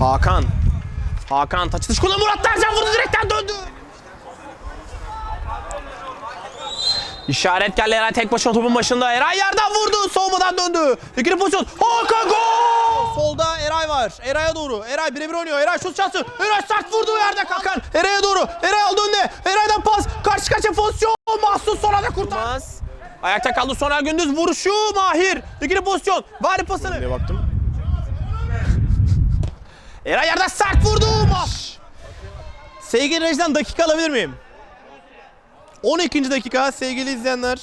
Hakan. Hakan taç dış kullan Murat Tercan vurdu direkten döndü. İşaret geldi Eray tek başına topun başında. Eray yerden vurdu. Savunmadan döndü. İkili pozisyon. Hakan gol! Solda Eray var. Eray'a doğru. Eray birebir oynuyor. Eray şut şansı. Eray sert vurduğu yerde Hakan. Eray'a doğru. Eray aldı önüne. Eray'dan pas. Karşı karşıya pozisyon. Mahsus sonra da kurtarmaz. Ayakta kaldı Soner Gündüz. Vuruşu Mahir. İkili pozisyon. Vari pasını. Ne baktım? Eray yerden sert vurdu. Maç. Sevgili rejiden dakika alabilir miyim? 12. dakika sevgili izleyenler.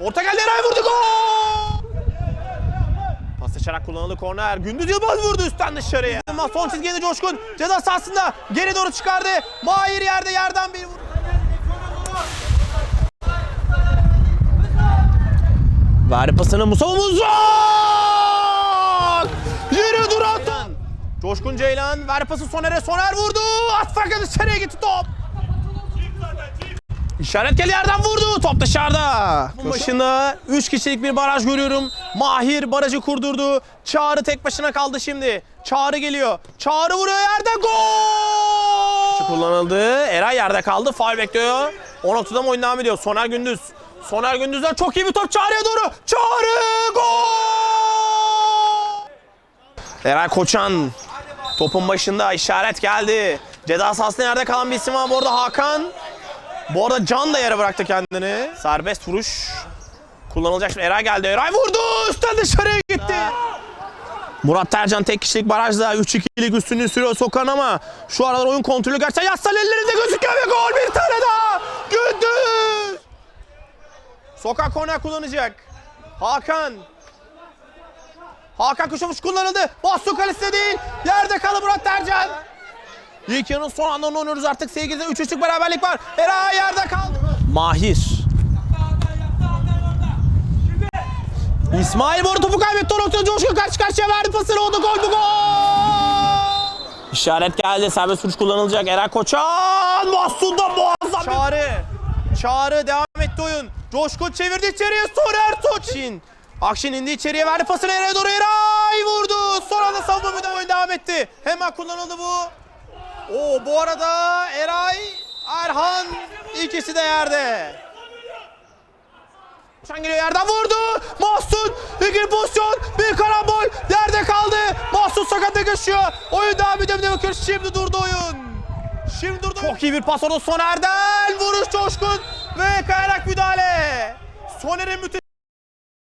Orta geldi Eray vurdu gol! Pas açarak kullanıldı korner. Gündüz Yılmaz vurdu üstten dışarıya. Son çizgide Coşkun ceza sahasında geri doğru çıkardı. Mahir yerde yerden bir vurdu. Ver pasını Musa Muzak! Coşkun Ceylan ver pası Soner'e. Soner vurdu. At fakat dışarıya gitti top. İşaret geldi yerden vurdu. Top dışarıda. Bunun başında 3 kişilik bir baraj görüyorum. Mahir barajı kurdurdu. Çağrı tek başına kaldı şimdi. Çağrı geliyor. Çağrı vuruyor yerde gol. Kullanıldı. Eray yerde kaldı. Faul bekliyor. O noktada mı oyun devam ediyor? Soner Gündüz. Soner Gündüz'den çok iyi bir top Çağrı'ya doğru. Çağrı gol. Eray Koçan topun başında işaret geldi. Ceza sahasında yerde kalan bir isim var. Bu arada Hakan. Bu arada Can da yere bıraktı kendini. Serbest vuruş. Kullanılacak şimdi. Eray geldi. Eray vurdu. Üstten dışarıya gitti. Murat Tercan tek kişilik barajda 3-2'lik üstünlüğü sürüyor Sokan ama şu aralar oyun kontrolü gerçekten Yassal ellerinde gözüküyor ve gol bir tane daha. Gündüz. Sokak korner kullanacak. Hakan. Hakan Kuşavuş kullanıldı. Boston kalesinde değil. Yerde kalı Murat Tercan. İlk yarının son anlarını oynuyoruz artık. 8'de 3 3'lük beraberlik var. Eray yerde kaldı. Mahir. İsmail Boru topu kaybetti. O noktada Coşkun karşı karşıya verdi pasını. Oldu gol bu gol. İşaret geldi. Serbest vuruş kullanılacak. Eray Koçan. Mahsun'da muazzam. Çağrı. Çağrı devam etti oyun. Coşkun çevirdi içeriye. Soner Toçin. Akşin indi içeriye verdi pasını Eray'a doğru. Eray vurdu. Sonra da savunma müdahale devam etti. Hemen kullanıldı bu. Oo bu arada Eray, Erhan ikisi de yerde. Şan geliyor yerden vurdu. Mahsun ikili pozisyon bir karambol yerde kaldı. Mahsun sakatla geçiyor. Oyun devam ediyor bir de bakıyoruz. Şimdi durdu oyun. Şimdi durdu. Çok iyi bir pas orada Soner'den. Vuruş Coşkun ve kayarak müdahale. Soner'in müthiş